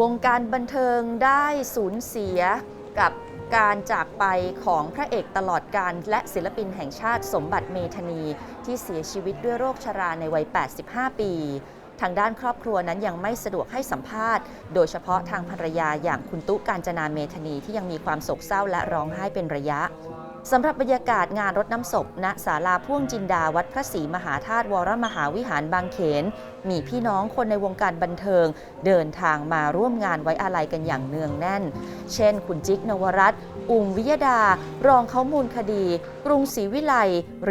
วงการบันเทิงได้สูญเสียกับการจากไปของพระเอกตลอดการและศิลปินแห่งชาติสมบัติเมธานี ที่เสียชีวิตด้วยโรคชราในวัย 85 ปี ทางด้านครอบครัวนั้นยังไม่สะดวกให้สัมภาษณ์ โดยเฉพาะทางภรรยาอย่างคุณตุการจนาเมธานีที่ยังมีความโศกเศร้าและร้องไห้เป็นระยะ สำหรับบรรยากาศงานรดน้ำศพ ณศาลาพ่วงจินดาวัดพระศรีมหาธาตุวรมหาวิหารบางเขน มีพี่น้องคนในวงการบันเทิง เดินทางมาร่วมงานไว้อาลัยกันอย่างเนืองแน่น เช่น คุณจิ๊กนวรัตน์อุงวิยดา รองเขามูลคดี กรุงศรีวิไล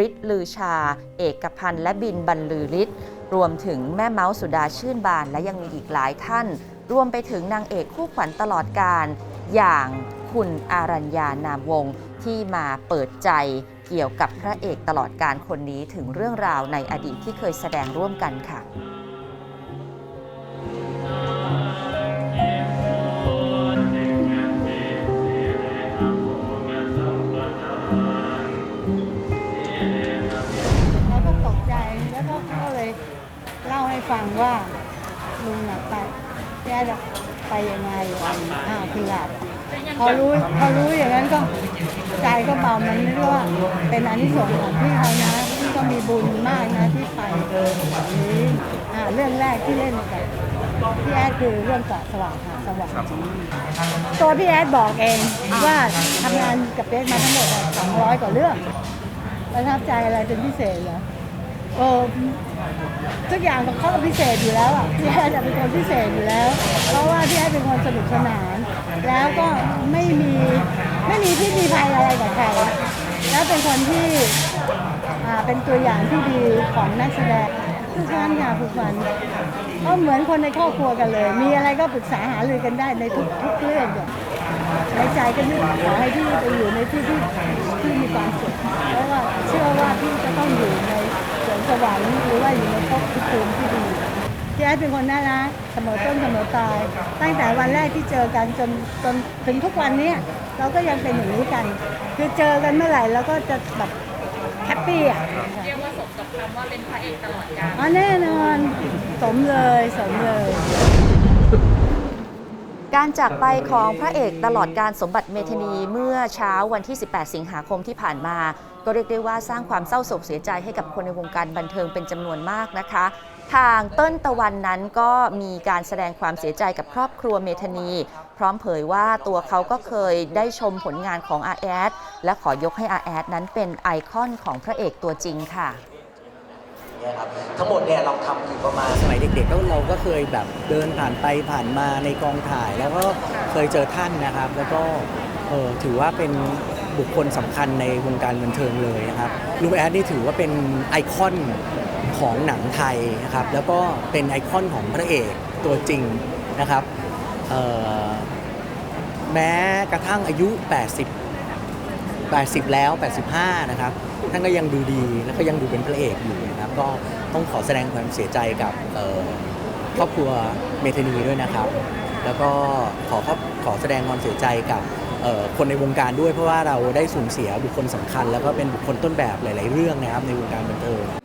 ฤทธิ์ลือชา เอกพันธ์และบินบรรลือฤทธิ์รวมถึงแม่เมาส์สุดาชื่นบานและยังมีอีกหลายท่าน รวมไปถึงนางเอกคู่ขวัญตลอดการอย่าง คุณอารัญญานามวงศ์ที่มาเปิดใจเกี่ยวกับพระเอกตลอดการคนนี้ถึงเรื่องราวในอดีตที่เคยแสดงร่วมกันค่ะเขาก็ตกใจแล้วก็เขาก็เลยเล่าให้ฟังว่าลุงน่ะไปแกจะไปยังไงอ่าคือหลับ พอรู้พอรู้อย่างนั้นก็ใจก็เบามันนึกว่าเป็นอานิสงส์ของพี่เขานะพี่ก็มีบุญมากนะที่ไปแบบนี้อ่าเรื่องแรกที่เล่นกับพี่แอดคือเรื่องเกาะสว่างหาสว่างตัวพี่แอดบอกเองว่าทำงานกับเป๊กมาทั้งหมดสองร้อยกว่าเรื่องประทับใจอะไรเป็นพิเศษเหรอ เออทุกอย่างของเขาก็พิเศษอยู่แล้วอะพี่แอดจะเป็นคนพิเศษอยู่แล้ว เพราะว่าพี่แอดเป็นคนสนุกสนาน แล้วก็ไม่มีไม่มีพิษมีภัยอะไรกับใครแล้วเป็นคนที่อ่าเป็นตัวอย่างที่ดีของนักแสดงทุกท่านค่ะทุกวันก็เหมือนคนในครอบครัวกันเลย มีอะไรก็ปรึกษาหารือกันได้ในทุกทุกเรื่องเนี่ยในใจก็นึกขอให้พี่ไปอยู่ในที่ที่ที่มีความสุขเพราะว่าเชื่อว่าพี่จะต้องอยู่ สวนสวรรค์หรือว่าอยู่ในภพภูมิที่ดีพี่แอดเป็นคนน่ารักเสมอต้นเสมอปลายตั้งแต่วันแรกที่เจอกันจนจนถึงทุกวันเนี้ยเราก็ยังเป็นอย่างนี้กัน คือเจอกันเมื่อไหร่เราก็จะแบบแฮปปี้อะเรียกว่าสมกับคำว่าเป็นพระเอกตลอดกาลอ๋อแน่นอน สมเลยสมเลย การจากไปของพระเอกตลอดการสมบัติเมธานีเมื่อเช้าวันที่ 18 สิงหาคมที่ผ่านมา ก็เรียกได้ว่าสร้างความเศร้าโศกเสียใจให้กับคนในวงการบันเทิงเป็นจำนวนมากนะคะ ทางเติ้ลตะวันนั้นก็มีการแสดงความเสียใจกับครอบครัวเมธานี พร้อมเผยว่าตัวเขาก็เคยได้ชมผลงานของอาแอดและขอยกให้อาแอดนั้นเป็นไอคอนของพระเอกตัวจริงค่ะ เนี่ยครับทั้งหมดเนี่ยเราทำอยู่ประมาณ สมัยเด็กๆก็เราก็เคยแบบเดินผ่านไปผ่านมาในกองถ่าย แล้วก็เคยเจอท่านนะครับ แล้วก็เอ่อถือว่าเป็นบุคคลสำคัญในวงการบันเทิงเลยนะครับลุงแอดนี่ถือว่าเป็นไอคอนของหนังไทยนะครับแล้วก็เป็นไอคอนของพระเอกตัวจริงนะครับเอ่อ แม้กระทั่งอายุ 80 80 แล้ว 85 นะครับ ท่านก็ยังดูดีแล้วก็ยังดูเป็นพระเอกอยู่นะครับ ก็ต้องขอแสดงความเสียใจกับครอบครัวเมทนีด้วยนะครับ แล้วก็ขอขอขอแสดงความเสียใจกับคนในวงการด้วยเพราะว่าเราได้สูญเสียบุคคลสำคัญ แล้วก็เป็นบุคคลต้นแบบหลาย ๆ เรื่องนะครับในวงการบันเทิง